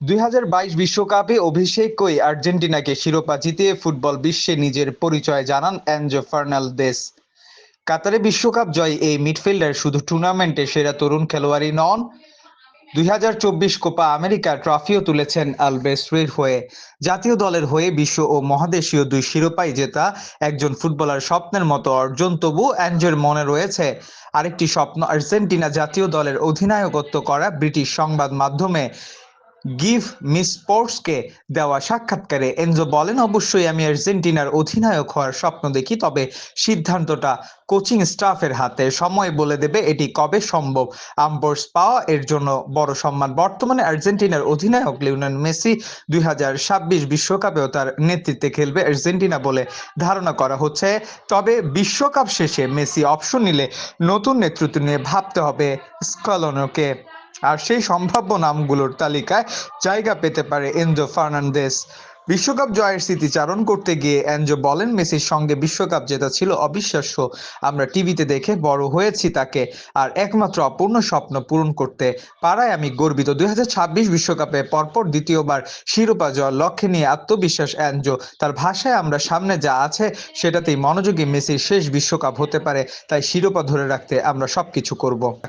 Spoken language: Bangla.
দুই বিশ্বকাপে অভিষেকই আর্জেন্টিনাকে শিরোপা জিতিয়ে ফুটবল বিশ্বে নিজের পরিচয় জানান অ্যানজো ফার্নান্দেজ কাতারে বিশ্বকাপ জয় এই মিডফিল্ডার শুধু টুর্নামেন্টে সেরা তরুণ খেলোয়াড়ই নন, দুই হাজার চব্বিশ কোপা আমেরিকা ট্রফিও তুলেছেন আলবেস্ট্রির হয়ে। জাতীয় দলের হয়ে বিশ্ব ও মহাদেশীয় দুই শিরোপাই জেতা একজন ফুটবলার স্বপ্নের মতো অর্জন, তবু অ্যাঞ্জোর মনে রয়েছে আরেকটি স্বপ্ন আর্জেন্টিনা জাতীয় দলের অধিনায়কত্ব করা ব্রিটিশ সংবাদ মাধ্যমে। গিভ মিস স্পোর্টসকে দেওয়া সাক্ষাৎকারে এনজো বলেন, অবশ্যই আমি আর্জেন্টিনার অধিনায়ক হওয়ার স্বপ্ন দেখি, তবে সিদ্ধান্তটা কোচিং স্টাফের হাতে। সময় বলে দেবে এটি কবে সম্ভব। আম্বোর্স পাওয়া, এর জন্য বড় সম্মান। বর্তমানে আর্জেন্টিনার অধিনায়ক লিওনেল মেসি দুই বিশ্বকাপেও তার নেতৃত্বে খেলবে আর্জেন্টিনা বলে ধারণা করা হচ্ছে। তবে বিশ্বকাপ শেষে মেসি অপশন নিলে নতুন নেতৃত্ব নিয়ে ভাবতে হবে স্কলনোকে। আর সেই সম্ভাব্য নামগুলোর তালিকায় জায়গা পেতে পারে এনজো ফার্নান্দেস। বিশ্বকাপ জয়ের স্মৃতিচারণ করতে গিয়ে এনজো বলেন মেসির সঙ্গে বিশ্বকাপ জেতা ছিল অবিশ্বাস্য। আমরা টিভিতে দেখে বড় হয়েছি তাকে। আর একমাত্র অপূর্ণ স্বপ্ন পূরণ করতে পারায় আমি গর্বিত। দুই বিশ্বকাপে পরপর দ্বিতীয়বার শিরোপা জয়ের লক্ষ্যে নিয়ে আত্মবিশ্বাস এনজো। তার ভাষায় আমরা সামনে যা আছে সেটাতেই মনোযোগী মেসির শেষ বিশ্বকাপ হতে পারে। তাই শিরোপা ধরে রাখতে আমরা সবকিছু করব।